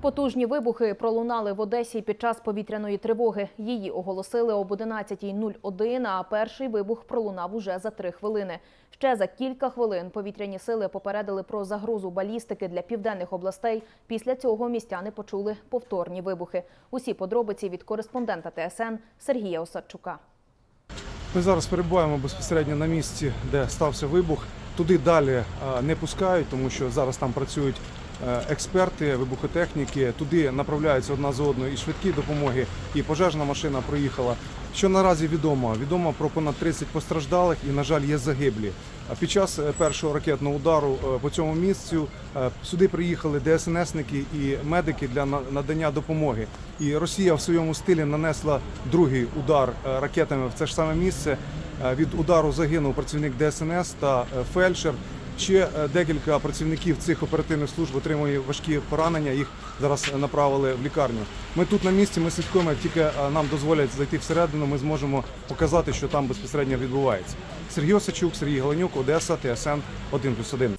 Потужні вибухи пролунали в Одесі під час повітряної тривоги. Її оголосили об 11.01, а перший вибух пролунав уже за три хвилини. Ще за кілька хвилин повітряні сили попередили про загрозу балістики для південних областей. Після цього містяни почули повторні вибухи. Усі подробиці від кореспондента ТСН Сергія Осадчука. Ми зараз перебуваємо безпосередньо на місці, де стався вибух. Туди далі е, не пускають, тому що зараз там працюють експерти, вибухотехніки. Туди направляються одна за одною і швидкі допомоги, і пожежна машина проїхала. Що наразі відомо? Відомо про понад 30 постраждалих і, на жаль, є загиблі. А Під час е, першого ракетного удару е, по цьому місцю е, сюди приїхали ДСНСники і медики для на- надання допомоги. І Росія в своєму стилі нанесла другий удар е, ракетами в це ж саме місце. Е, Від удару загинув працівник ДСНС та е, фельдшер. Ще декілька працівників цих оперативних служб отримує важкі поранення. Їх зараз направили в лікарню. Ми тут на місці, ми слідкуємо. Як тільки е, нам дозволять зайти всередину, ми зможемо показати, що там безпосередньо відбувається. Сергій Осачук, Сергій Галенюк, Одеса, ТСН 1+,1.